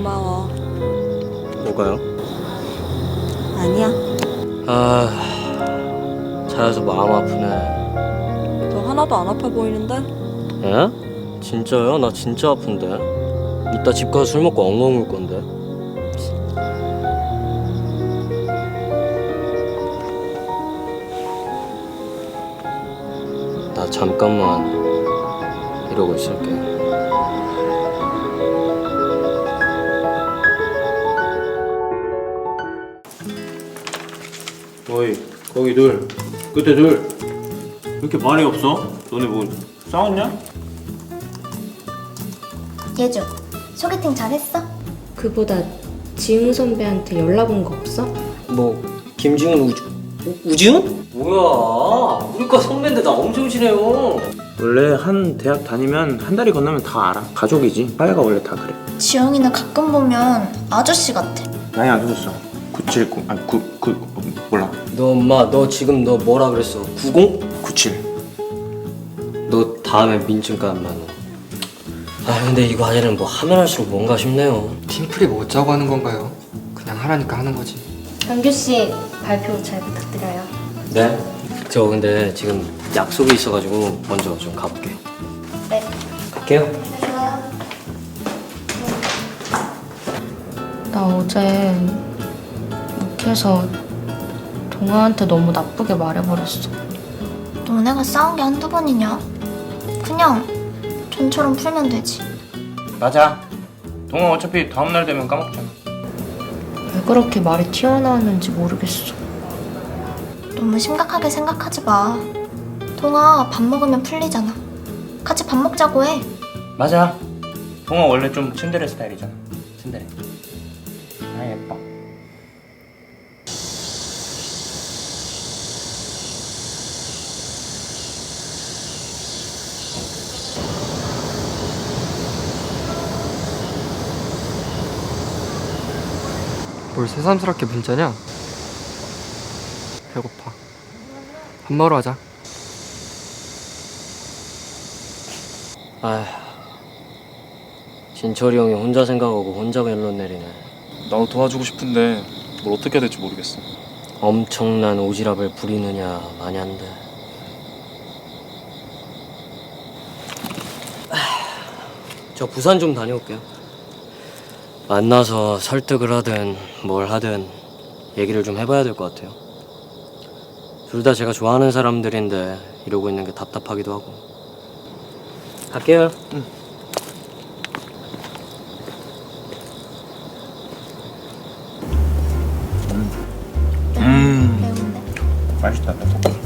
고마워. 뭐가요? 아니야. 아 자야서 마음 아프네 너 하나도 안 아파 보이는데? 에? 진짜요? 나 진짜 아픈데 이따 집 가서 술 먹고 엉엉 울 건데 나 잠깐만 이러고 있을게 어이 거기 둘 끝에 둘왜 이렇게 말이 없어? 너네 뭐 싸웠냐? 예주, 소개팅 잘했어? 그보다 지웅 선배한테 연락 온 거 없어? 뭐 김지훈 우주 우, 우지훈? 뭐야 우리과 선배인데 나 엄청 친해요 원래 한 대학 다니면 한 달이 건너면 다 알아. 가족이지. 빠이가 원래 다 그래. 지영이는 가끔 보면 아저씨 같아. 나이 안 들었어. 979 아니 9 9 어, 몰라. 너 엄마 너 지금 너 뭐라 그랬어 90? 97. 너 다음에 민증가 안 나눠 아 근데 이거 하려면 뭐 하면 할수록 뭔가 싶네요 팀플이 뭐 어쩌고 하는 건가요? 그냥 하라니까 하는 거지. 정규 씨 발표 잘 부탁드려요. 네? 저 근데 지금 약속이 있어가지고 먼저 좀 가볼게요 네. 갈게요 나 어제 욱해서 동아한테 너무 나쁘게 말해버렸어. 너네가 싸운 게 한두 번이냐? 그냥 전처럼 풀면 되지. 맞아. 동호 어차피 다음 날 되면 까먹잖아. 왜 그렇게 말이 튀어나왔는지 모르겠어. 너무 심각하게 생각하지 마. 동아 밥 먹으면 풀리잖아. 같이 밥 먹자고 해. 맞아. 동호 원래 좀 츤데레 스타일이잖아. 츤데레. 아 예뻐. 뭘 새삼스럽게 문자냐? 배고파. 밥 먹으러 가자. 아휴 진철이 형이 혼자 생각하고 혼자 결론 내리네 나도 도와주고 싶은데 뭘 어떻게 해야 될지 모르겠어. 엄청난 오지랖을 부리느냐 마냐인데 저 부산 좀 다녀올게요 만나서 설득을 하든 뭘 하든 얘기를 좀 해봐야 될 것 같아요 둘 다 제가 좋아하는 사람들인데 이러고 있는 게 답답하기도 하고 갈게요 음 매운데. 맛있다. 떡볶이.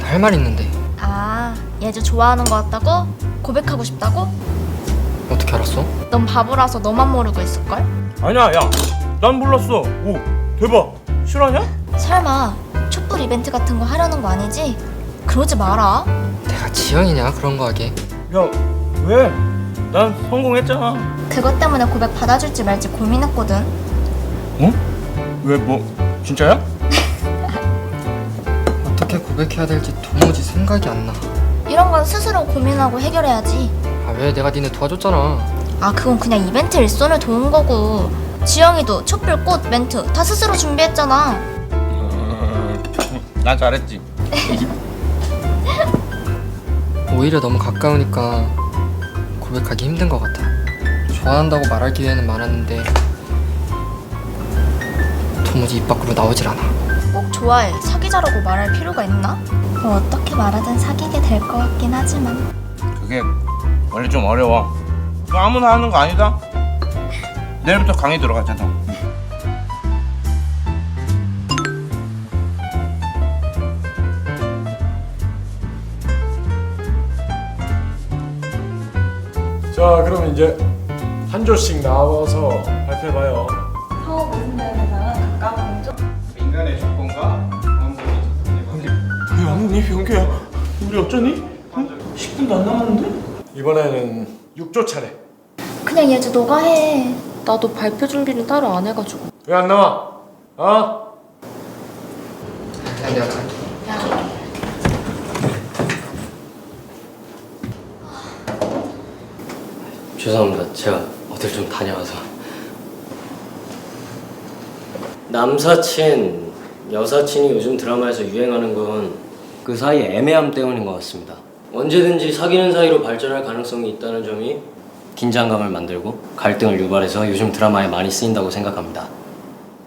할말 있는데. 아, 예주 좋아하는 거 같다고? 고백하고 싶다고? 알았어? 넌 바보라서 너만 모르고 있을걸? 아니야 야. 난 몰랐어. 오 대박. 실화냐? 설마 촛불 이벤트 같은 거 하려는 거 아니지? 그러지 마라. 내가 지영이냐 그런 거 하게. 야 왜? 난 성공했잖아. 그것 때문에 고백 받아줄지 말지 고민했거든. 어? 왜 뭐 진짜야? 어떻게 고백해야 될지 도무지 생각이 안 나. 이런 건 스스로 고민하고 해결해야지. 아 왜 내가 니네 도와줬잖아. 아, 그건 그냥 이벤트 일손을 도운 거고. 지영이도 촛불 꽃 멘트 다 스스로 준비했잖아. 난 잘했지. 오히려 너무 가까우니까 고백하기 힘든 것 같아. 좋아한다고 말할 기회는 많았는데 도무지 입 밖으로 나오질 않아. 꼭 좋아해, 사귀자라고 말할 필요가 있나? 뭐 어떻게 말하든 사귀게 될 것 같긴 하지만. 그게 원래 좀 어려워. 그거 아무나 하는 거 아니다. 내일부터 강의 들어가잖아. 자 그럼 이제 한 조씩 나와서 발표해봐요 인간의 조건과 왜 왔니 병규야 우리 어쩌니? 10분도 안 남았는데? 이번에는 6조 차례 그냥 예주 너가 해. 나도 발표 준비는 따로 안 해가지고. 왜 안 나와? 어? 그냥 내가 갈게. 죄송합니다. 제가 어딜 좀 다녀와서. 남사친, 여사친이 요즘 드라마에서 유행하는 건 그 사이의 애매함 때문인 것 같습니다. 언제든지 사귀는 사이로 발전할 가능성이 있다는 점이 긴장감을 만들고 갈등을 유발해서 요즘 드라마에 많이 쓰인다고 생각합니다.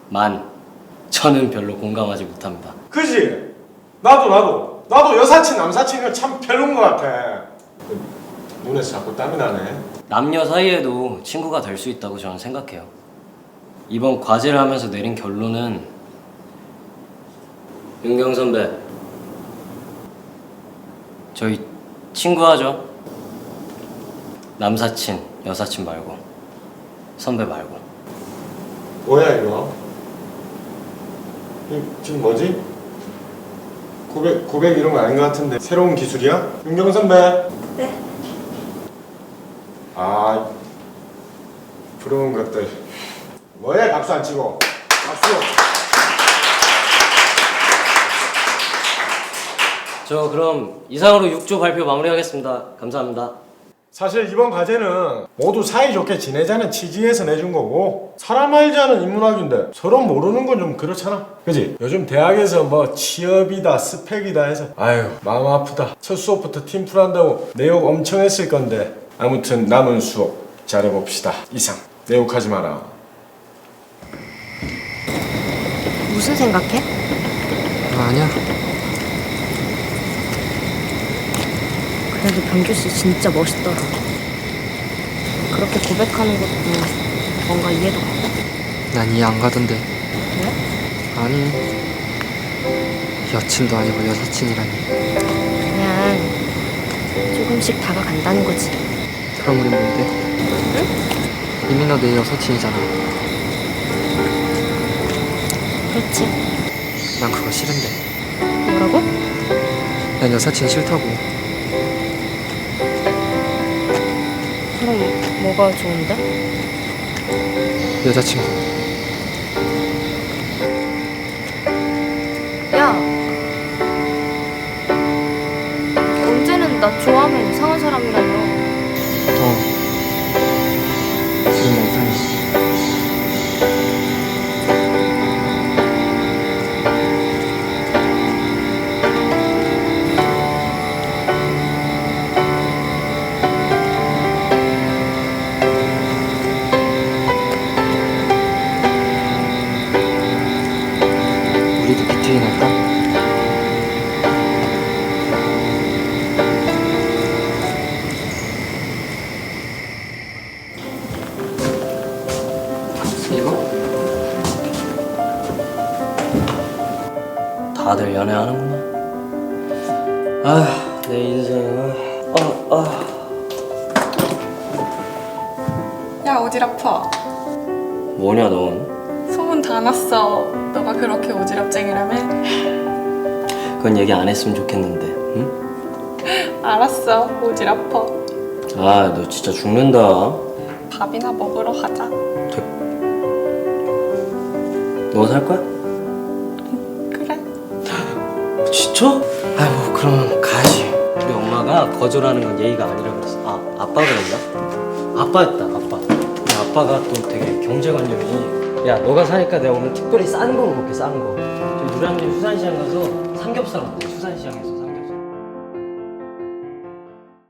만, 저는 별로 공감하지 못합니다. 그지? 나도 나도 나도 여사친 남사친은 참 별론 것 같아. 눈에서 자꾸 땀이 나네. 남녀 사이에도 친구가 될 수 있다고 저는 생각해요. 이번 과제를 하면서 내린 결론은 윤경 선배 저희 친구하죠. 남사친, 여사친 말고 선배 말고 뭐야 이거? 이 지금 뭐지? 고백 고백 이런 거 아닌 것 같은데 새로운 기술이야? 윤경 선배. 네. 아 부러운 것들. 뭐야 박수 안 치고 박수. 저 그럼 이상으로 6조 발표 마무리하겠습니다. 감사합니다. 사실 이번 과제는 모두 사이좋게 지내자는 취지에서 내준 거고 사람 알자는 인문학인데 서로 모르는 건 좀 그렇잖아 그지? 요즘 대학에서 뭐 취업이다 스펙이다 해서 아유 마음 아프다 첫 수업부터 팀플 한다고 내 욕 엄청 했을 건데 아무튼 남은 수업 잘해봅시다 이상 내 욕하지 마라 무슨 생각해? 아, 아니야. 그래도 병규 씨 진짜 멋있더라. 그렇게 고백하는 것도 뭔가 이해도 가고. 난 이해 안 가던데. 왜? 아니. 여친도 아니고 여사친이라니. 그냥 조금씩 다가간다는 거지. 그럼 우린 뭔데? 이미 너 내 여사친이잖아. 그렇지. 난 그거 싫은데. 뭐라고? 난 여사친 싫다고. 그럼 뭐가 좋은데? 여자친구. 야. 언제는 나 좋아하면 다들 연애하는구나. 아, 내 인생은 아, 아. 야 어지럽어 뭐냐 넌? 소문 다 났어 너가 그렇게 오지랖쟁이라며 그건 얘기 안 했으면 좋겠는데. 응? 알았어 오지랖어 아, 너 진짜 죽는다. 밥이나 먹으러 가자 너 살 거야? 진짜? 아이고 그럼 가야지. 우리 엄마가 거절하는 건 예의가 아니라 그랬어. 아, 아빠 그랬나? 아빠였다, 아빠. 우리 아빠가 또 되게 경제관념이. 야, 너가 사니까 내가 오늘 특별히 싼 거 먹을게, 싼 거. 저희 누람님 수산시장 가서 삼겹살 어때? 수산시장에서.